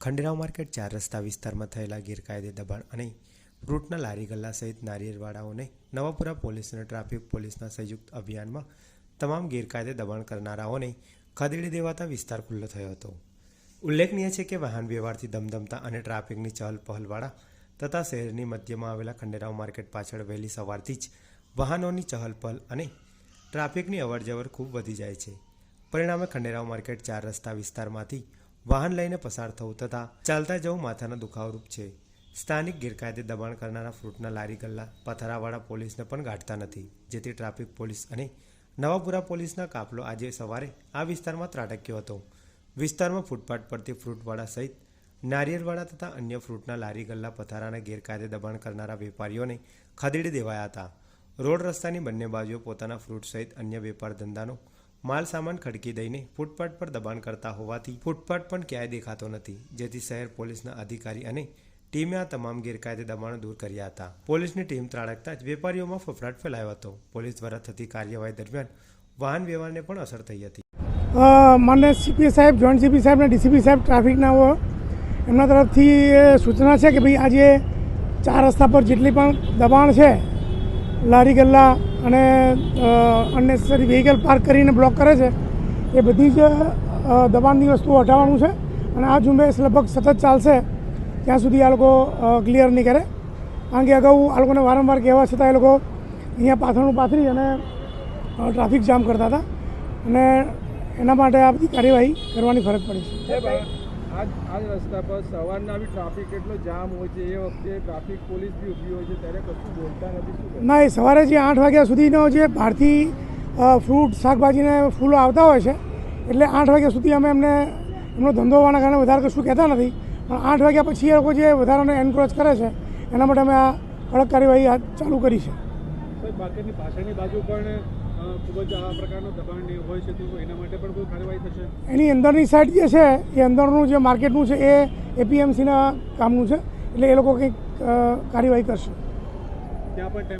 Khanderao market ચાર રસ્તા વિસ્તારમાં થયેલા ગેરકાયદે દબાણ અને ફ્રૂટના લારી ગલ્લા સહિત નારિયેળવાળાઓને નવાપુરા પોલીસ અને ટ્રાફિક પોલીસના સંયુક્ત અભિયાનમાં તમામ ગેરકાયદે દબાણ કરનારાઓને ખદેડી દેવાતા વિસ્તાર ખુલ્લો થયો હતો. ઉલ્લેખનીય છે કે વાહન વ્યવહારથી ધમધમતા અને ટ્રાફિકની ચહલ પહલવાળા તથા શહેરની મધ્યમાં આવેલા ખંડેરાવ માર્કેટ પાછળ વહેલી સવારથી જ વાહનોની ચહલ પહલ અને ટ્રાફિકની અવરજવર ખૂબ વધી જાય છે. પરિણામે ખંડેરાવ માર્કેટ ચાર રસ્તા વિસ્તારમાંથી વાહન લઈને પસાર થવું તથા ચાલતા જવું માથાના દુખાવરૂપ છે. સ્થાનિક ગેરકાયદે દબાણ કરનારા ફ્રૂટના લારી ગલ્લા પથરાવાળા પોલીસને પણ ગાંઠતા નથી, જેથી ટ્રાફિક પોલીસ અને નવાપુરા પોલીસના કાફલો આજે સવારે આ વિસ્તારમાં ત્રાટક્યો હતો. વિસ્તારમાં ફૂટપાથ પરથી ફ્રૂટવાળા સહિત નારિયેળવાળા તથા અન્ય ફ્રૂટના લારી ગલ્લા પથારાના ગેરકાયદે દબાણ કરનારા વેપારીઓને ખદેડી દેવાયા હતા. રોડ રસ્તાની બંને બાજુએ પોતાના ફ્રૂટ સહિત અન્ય વેપાર ધંધાનો માલ સામાન ખડકી દઈને ફૂટપાથ પર દબાણ કરતા હોવાથી ફૂટપાથ પણ ક્યાંય દેખાતો નથી, જેથી શહેર પોલીસના અધિકારી અને ટીમે આ તમામ ગેરકાયદે દબાણો દૂર કર્યા હતા. પોલીસની ટીમ ત્રાડકતા જ વેપારીઓમાં ફફડાટ ફેલાયો હતો. પોલીસ દ્વારા થતી કાર્યવાહી દરમિયાન વાહન વ્યવહારને પણ અસર થઈ હતી. મને સીપી સાહેબ, જોઈન્ટ સીપી સાહેબ અને ડીસીપી સાહેબ ટ્રાફિકના એમના તરફથી સૂચના છે કે ભાઈ આજે ચાર રસ્તા પર જેટલી પણ દબાણ છે, લારી ગલ્લા અને અનનેસેસરી વ્હીકલ પાર્ક કરીને બ્લોક કરે છે. એ બધી જ દબાણની વસ્તુઓ હટાવવાનું છે. અને આ ઝુંબેશ લગભગ સતત ચાલશે. ત્યાં સુધી આ લોકો ક્લિયર નહીં કરે. કારણ કે અગાઉ આ લોકોને વારંવાર કહેવા છતાં એ લોકો અહીંયા પાથરણું પાથરી અને ટ્રાફિક જામ કરતા હતા. અને એના માટે આ બધી કાર્યવાહી કરવાની ફરજ પડી છે. આજ આજ રસ્તા પર સવારના બી ટ્રાફિક એટલો જામ હોય છે એ વખતે ટ્રાફિક પોલીસ બી ઊભી હોય છે ત્યારે કશું બોલતા નથી ના એ સવારે જે આઠ વાગ્યા સુધીનો જે બહારથી ફ્રૂટ શાકભાજીને ફૂલો આવતા હોય છે એટલે આઠ વાગ્યા સુધી અમે એમને એમનો ધંધો હોવાના કારણે વધારે કશું કહેતા નથી પણ આઠ વાગ્યા પછી એ લોકો જે વધારાને એન્કરેજ કરે છે એના માટે અમે આ કડક કાર્યવાહી ચાલુ કરી છે. બાકીની પાછળની બાજુ પણ ખૂબ જ આ પ્રકારનું દબાણ હોય છે તો એના માટે પણ કોઈ કાર્યવાહી થશે? એની અંદરની સાઈડ જે છે એ અંદરનું જે માર્કેટનું છે એ એપીએમસીના કામનું છે એટલે એ લોકો કંઈક કાર્યવાહી કરશે. ત્યાં પણ